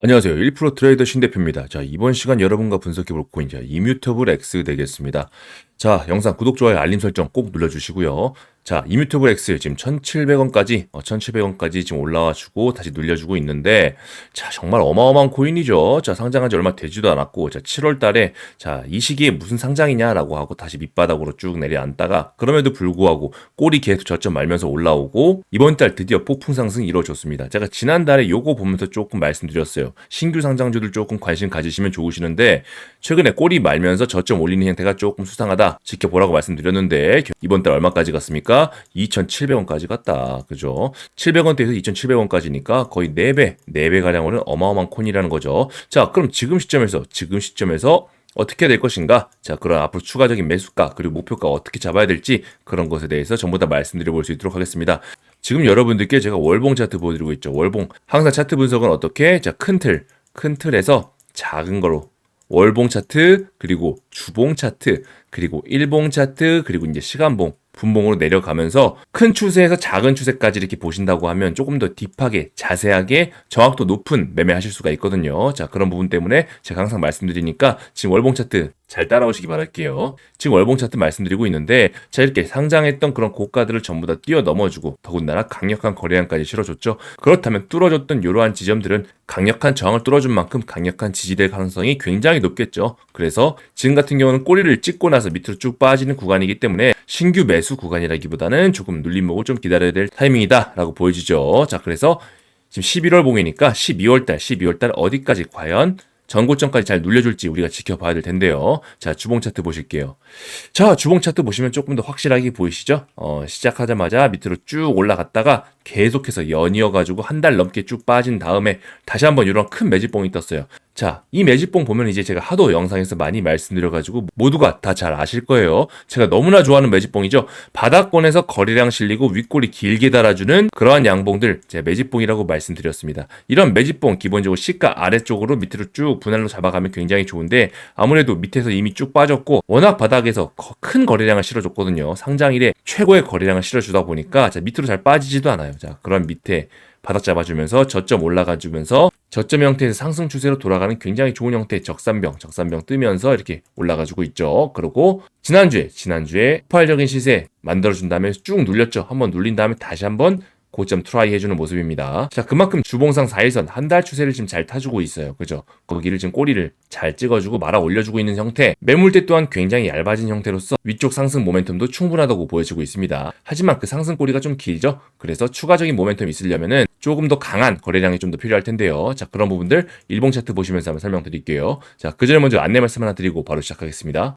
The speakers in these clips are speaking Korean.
안녕하세요. 1% 트레이더 신 대표입니다. 자, 이번 시간 여러분과 분석해볼 코인, 자, 이뮤터블 X 되겠습니다. 자, 영상 구독, 좋아요, 알림 설정 꼭 눌러주시고요. 자, 이뮤터블 X 지금 1,700원까지, 어, 1,700원까지 지금 올라와 주고 다시 눌려주고 있는데, 자, 정말 어마어마한 코인이죠. 자, 상장한 지 얼마 되지도 않았고, 자, 7월 달에, 자, 이 시기에 무슨 상장이냐라고 하고 다시 밑바닥으로 쭉 내려앉다가, 그럼에도 불구하고 꼬리 계속 저점 말면서 올라오고, 이번 달 드디어 폭풍 상승이 이루어졌습니다. 제가 지난달에 요거 보면서 조금 말씀드렸어요. 신규 상장주들 조금 관심 가지시면 좋으시는데, 최근에 꼬리 말면서 저점 올리는 형태가 조금 수상하다. 지켜보라고 말씀드렸는데, 이번 달 얼마까지 갔습니까? 2,700원까지 갔다. 그죠? 700원대에서 2,700원까지니까 거의 4배, 4배 가량으로는 어마어마한 콘이라는 거죠. 자, 그럼 지금 시점에서, 지금 시점에서 어떻게 될 것인가? 자, 그런 앞으로 추가적인 매수가 그리고 목표가 어떻게 잡아야 될지 그런 것에 대해서 전부 다 말씀드려 볼 수 있도록 하겠습니다. 지금 여러분들께 제가 월봉 차트 보여드리고 있죠. 월봉. 항상 차트 분석은 어떻게? 자, 큰 틀, 큰 틀에서 작은 거로 월봉 차트, 그리고 주봉 차트, 그리고 일봉 차트, 그리고 이제 시간봉, 분봉으로 내려가면서 큰 추세에서 작은 추세까지 이렇게 보신다고 하면 조금 더 딥하게, 자세하게, 정확도 높은 매매하실 수가 있거든요. 자, 그런 부분 때문에 제가 항상 말씀드리니까 지금 월봉 차트 잘 따라오시기 바랄게요. 지금 월봉 차트 말씀드리고 있는데 자 이렇게 상장했던 그런 고가들을 전부 다 뛰어넘어주고 더군다나 강력한 거래량까지 실어줬죠. 그렇다면 뚫어줬던 이러한 지점들은 강력한 저항을 뚫어준 만큼 강력한 지지될 가능성이 굉장히 높겠죠. 그래서 지금 같은 경우는 꼬리를 찍고 나서 밑으로 쭉 빠지는 구간이기 때문에 신규 매수 구간이라기보다는 조금 눌림목을 좀 기다려야 될 타이밍이다라고 보여지죠. 자 그래서 지금 11월 봉이니까 12월달, 12월달 어디까지 과연 전고점까지 잘 눌려줄지 우리가 지켜봐야 될 텐데요. 자, 주봉 차트 보실게요. 자, 주봉 차트 보시면 조금 더 확실하게 보이시죠? 어, 시작하자마자 밑으로 쭉 올라갔다가 계속해서 연이어가지고 한 달 넘게 쭉 빠진 다음에 다시 한번 이런 큰 매집봉이 떴어요. 자, 이 매집봉 보면 이제 제가 하도 영상에서 많이 말씀드려가지고 모두가 다 잘 아실 거예요. 제가 너무나 좋아하는 매집봉이죠. 바닥권에서 거리량 실리고 윗골이 길게 달아주는 그러한 양봉들 제가 매집봉이라고 말씀드렸습니다. 이런 매집봉 기본적으로 시가 아래쪽으로 밑으로 쭉 분할로 잡아가면 굉장히 좋은데 아무래도 밑에서 이미 쭉 빠졌고 워낙 바닥에서 큰 거래량을 실어줬거든요. 상장일에 최고의 거래량을 실어주다 보니까 자, 밑으로 잘 빠지지도 않아요. 자, 그런 밑에 바닥 잡아주면서 저점 올라가주면서 저점 형태에서 상승 추세로 돌아가는 굉장히 좋은 형태의 적산병, 적산병 뜨면서 이렇게 올라가지고 있죠. 그리고 지난주에, 지난주에 폭발적인 시세 만들어준 다음에 쭉 눌렸죠. 한번 눌린 다음에 다시 한번 고점 트라이 해주는 모습입니다. 자, 그만큼 주봉상 4일선 한 달 추세를 지금 잘 타주고 있어요. 그죠? 거기를 지금 꼬리를 잘 찍어주고 말아 올려주고 있는 형태. 매물대 또한 굉장히 얇아진 형태로서 위쪽 상승 모멘텀도 충분하다고 보여지고 있습니다. 하지만 그 상승 꼬리가 좀 길죠? 그래서 추가적인 모멘텀이 있으려면은 조금 더 강한 거래량이 좀 더 필요할 텐데요. 자, 그런 부분들 일봉 차트 보시면서 한번 설명드릴게요. 자, 그 전에 먼저 안내 말씀 하나 드리고 바로 시작하겠습니다.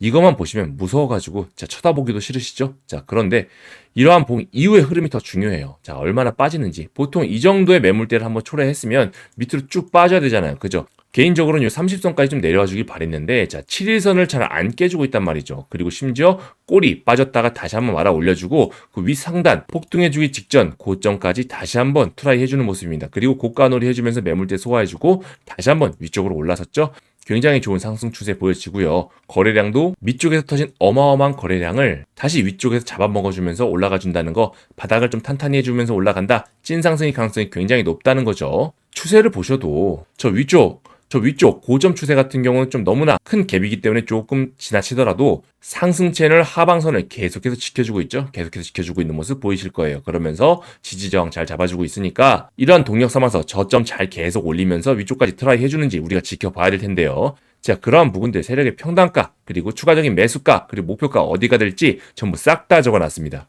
이것만 보시면 무서워가지고 자 쳐다보기도 싫으시죠? 자 그런데 이러한 봉 이후의 흐름이 더 중요해요. 자 얼마나 빠지는지 보통 이 정도의 매물대를 한번 초래했으면 밑으로 쭉 빠져야 되잖아요. 그죠? 개인적으로는 요 30선까지 좀 내려와 주길 바랬는데 자 7일선을 잘 안 깨주고 있단 말이죠. 그리고 심지어 꼬리 빠졌다가 다시 한번 말아 올려주고 그위 상단 폭등해주기 직전 고점까지 다시 한번 트라이 해주는 모습입니다. 그리고 고가놀이 해주면서 매물대 소화해주고 다시 한번 위쪽으로 올라섰죠. 굉장히 좋은 상승 추세 보여지고요. 거래량도 밑쪽에서 터진 어마어마한 거래량을 다시 위쪽에서 잡아먹어주면서 올라가준다는 거 바닥을 좀 탄탄히 해주면서 올라간다. 찐 상승의 가능성이 굉장히 높다는 거죠. 추세를 보셔도 저 위쪽 저 위쪽 고점 추세 같은 경우는 좀 너무나 큰 갭이기 때문에 조금 지나치더라도 상승 채널 하방선을 계속해서 지켜주고 있죠. 계속해서 지켜주고 있는 모습 보이실 거예요. 그러면서 지지 저항 잘 잡아주고 있으니까 이러한 동력 삼아서 저점 잘 계속 올리면서 위쪽까지 트라이 해주는지 우리가 지켜봐야 될 텐데요. 자, 그러한 부분들 세력의 평단가, 그리고 추가적인 매수가, 그리고 목표가 어디가 될지 전부 싹 다 적어놨습니다.